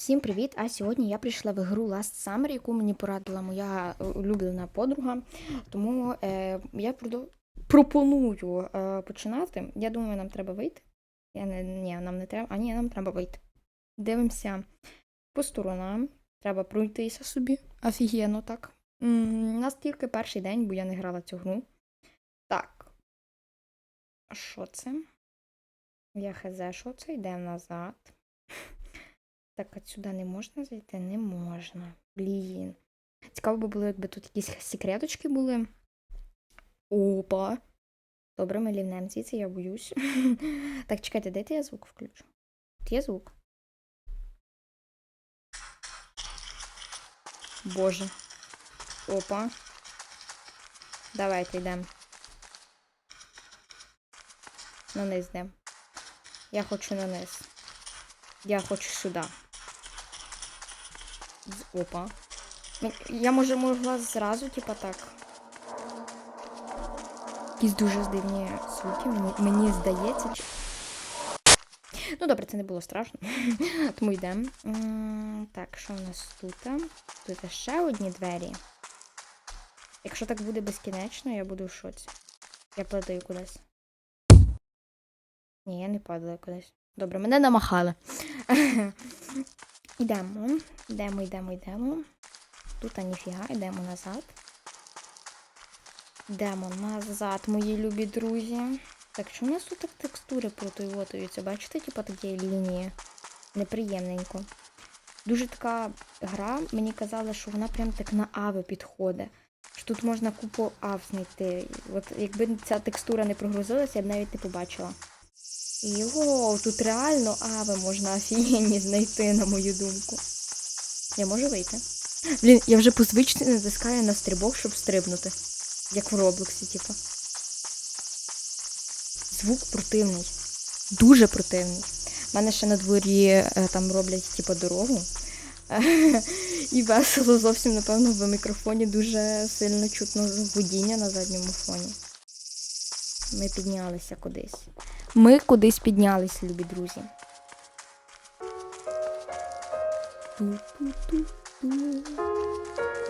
Всім привіт! А сьогодні я прийшла в ігру Last Summer, яку мені порадила моя е, улюблена подруга. Тому е, я пропоную е, починати. Я думаю, нам треба вийти. Я не... Ні, нам не треба. А ні, нам треба вийти. Дивимося по сторонам. Треба пройтися собі. Офігенно так. М, У нас тільки перший день, бо я не грала цю гру. Так. Що це? Я хз, що це? Йдемо назад. Так, а сюди не можна зайти? Не можна. Блін. Цікаво би було, якби тут якісь секреточки були. Опа. Добре, ми лівнем звідси, я боюсь. так, чекайте, дайте я звук включу. Тут є звук. Боже. Опа. Давайте йдемо. На низ йдемо. Я хочу на низ. Я хочу сюди. Опа. Ну, я може могла зразу, типа так. Якісь дуже дивні звуки, мені, мені здається. Чи... Ну, добре, це не було страшно. Тому йдемо. Так, що в нас тут? Тут ще одні двері. Якщо так буде безкінечно, я буду в шоці. Я падаю кудись. Ні, я не падаю кудись. Добре, мене намахали. Йдемо. Йдемо, йдемо, йдемо. Тут а ніфіга, йдемо назад. Йдемо назад, мої любі друзі. Так, що у нас тут так текстури противотуються? Бачите, типу такі лінії? Неприємненько. Дуже така гра, мені казали, що вона прям так на ави підходить. Що тут можна купу ав знайти. От якби ця текстура не прогрузилася, я б навіть не побачила. Йоу, тут реально ави можна офігенні знайти, на мою думку. Я можу вийти. Блін, я вже по звичці натискаю на стрибок, щоб стрибнути. Як в Роблоксі, типу. Звук противний. Дуже противний. У мене ще на дворі е, там роблять, типу, дорогу. І весело зовсім, напевно, в мікрофоні дуже сильно чутно гудіння на задньому фоні. Ми піднялися кудись. Ми кудись піднялись, любі друзі.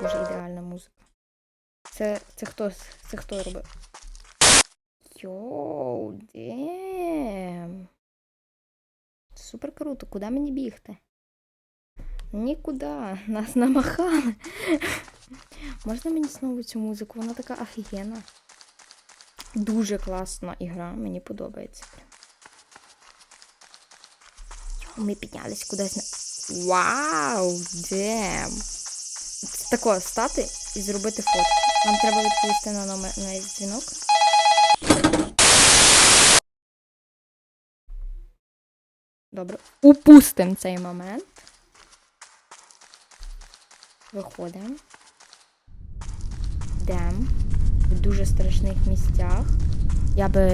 Боже, ідеальна музика. Це, це хто? Це хто робив? Йоу, дем. Супер круто. Куди мені бігти? Нікуди. Нас намахали. Можна мені знову цю музику? Вона така офігенна. Дуже класна ігра, мені подобається. Ми піднялись кудись на. Вау! Дем! Це тако стати і зробити фотку. Нам треба відповісти на номер на дзвінок. Добре. Упустимо цей момент. Виходимо. Йдемо дуже страшних місцях. Я би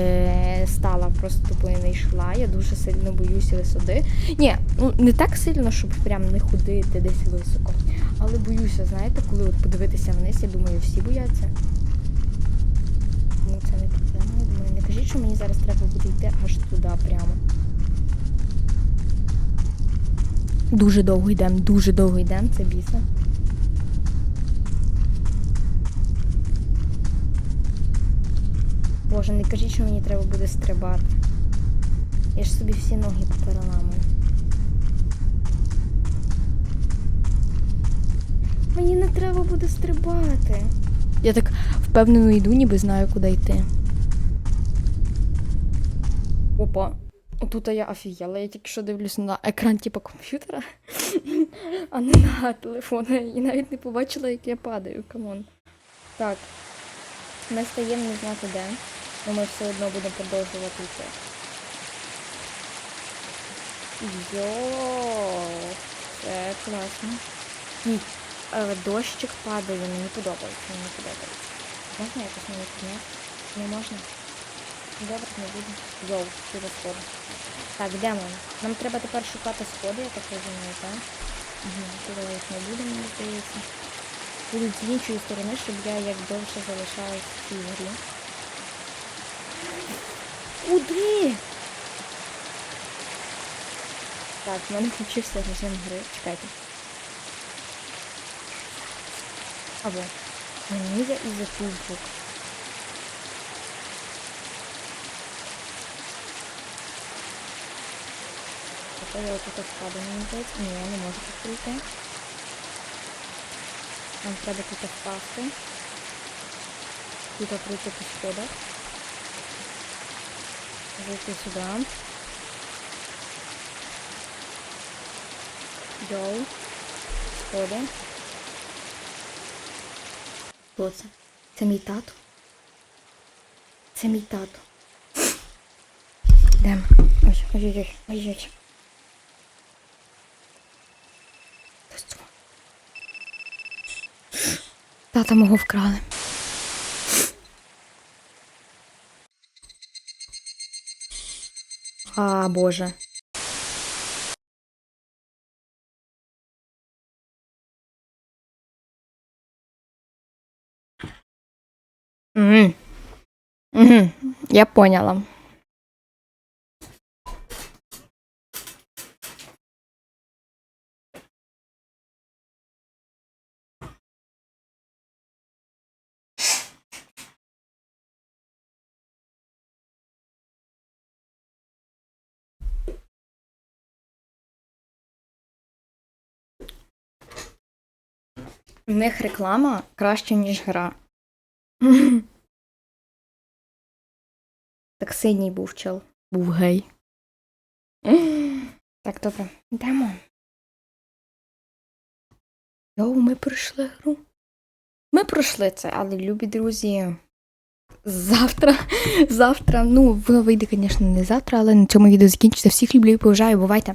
стала просто тобою не йшла. Я дуже сильно боюся висоти. Ні, ну не так сильно, щоб прям не ходити десь високо. Але боюся, знаєте, коли от подивитися вниз, я думаю, всі бояться. Ну, це не проблема. Я думаю, не кажіть, що мені зараз треба буде йти аж туди прямо. Дуже довго йдемо, дуже довго йдемо, це біса. Боже, не кажіть, що мені треба буде стрибати. Я ж собі всі ноги попереламую. Мені не треба буде стрибати. Я так впевнено йду, ніби знаю, куди йти. Опа. Отут я офігела, я тільки що дивлюсь на екран типу комп'ютера, а не на телефона. І навіть не побачила, як я падаю, камон. Так. Ми стаємо не знати де. Но ми все одно будемо продовжувати йти. Йоу, це класно. Ні, е, дощик падає, мені подобається, мені подобається. Можна якось мені підняти? Не можна? Добре, не буде. Йоу, через сходи. Так, де ми? Нам треба тепер шукати сходи, я так розумію, так? Угу, туди їх не буде, мені здається. Будуть з іншої сторони, щоб я як довше залишалась в цій грі. Куди? Так, в мене включився режим гри. Чекайте. Або. Мені я і затупок. Тобто я тут впаду, мені здається. Ні, я не можу тут прийти. Нам треба тут впасти. Тут прийти по сходах. Зайти сюди. Йоу. Сходи. Хто це? Це мій тато. Це мій тато. Йдемо. Ось, ось, ось, ось, ось. Тата мого вкрали. А, боже. Угу. Угу. Я поняла. В них реклама краще, ніж гра. Так синій був чел. Був гей. Так, добре, йдемо. Йоу, ми пройшли гру. Ми пройшли це, але любі друзі. Завтра, завтра, ну, вийде, звісно, не завтра, але на цьому відео закінчиться. Всіх люблю і поважаю, бувайте.